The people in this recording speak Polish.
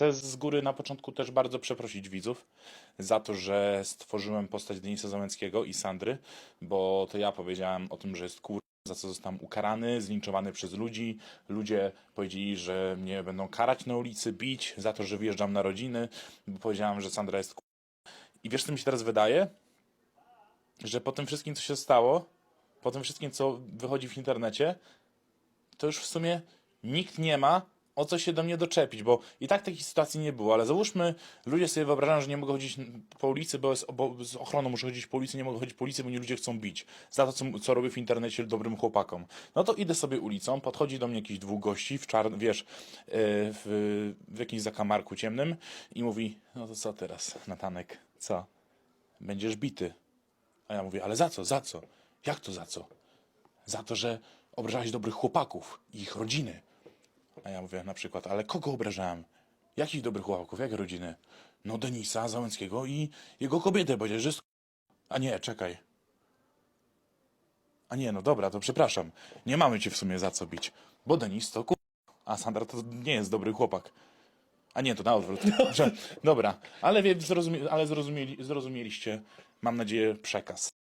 Chcę z góry na początku też bardzo przeprosić widzów za to, że stworzyłem postać Denisa Załęckiego i Sandry, bo to ja powiedziałem o tym, że jest kur... za co zostałem ukarany, zlinczowany przez ludzi. Ludzie powiedzieli, że mnie będą karać na ulicy, bić za to, że wyjeżdżam na rodziny, bo powiedziałem, że Sandra jest kur... I wiesz, co mi się teraz wydaje? Że po tym wszystkim, co się stało, po tym wszystkim, co wychodzi w internecie, to już w sumie nikt nie ma o co się do mnie doczepić, bo i tak takiej sytuacji nie było, ale załóżmy, ludzie sobie wyobrażają, że nie mogą chodzić po ulicy, bo, jest, bo z ochroną muszę chodzić po ulicy, nie mogą chodzić po ulicy, bo nie ludzie chcą bić za to, co, co robię w internecie dobrym chłopakom. No to idę sobie ulicą, podchodzi do mnie jakiś dwóch gości w czarn, wiesz, yy, w, w jakimś zakamarku ciemnym i mówi, no to co teraz, Natanek, co? Będziesz bity. A ja mówię, ale za co, za co? Jak to za co? Za to, że obrażałeś dobrych chłopaków i ich rodziny. A ja mówię na przykład, ale kogo obrażałem? Jakich dobrych chłopaków, jakie rodziny? No Denisa Załęckiego i jego kobietę, powiedziałeś, że jest... A nie, czekaj. A nie, no dobra, to przepraszam. Nie mamy cię w sumie za co bić. Bo Denis to ku... A Sandra to nie jest dobry chłopak. A nie, to na odwrót. Dobra, ale, wie, zrozumie, ale zrozumieli, zrozumieliście, mam nadzieję, przekaz.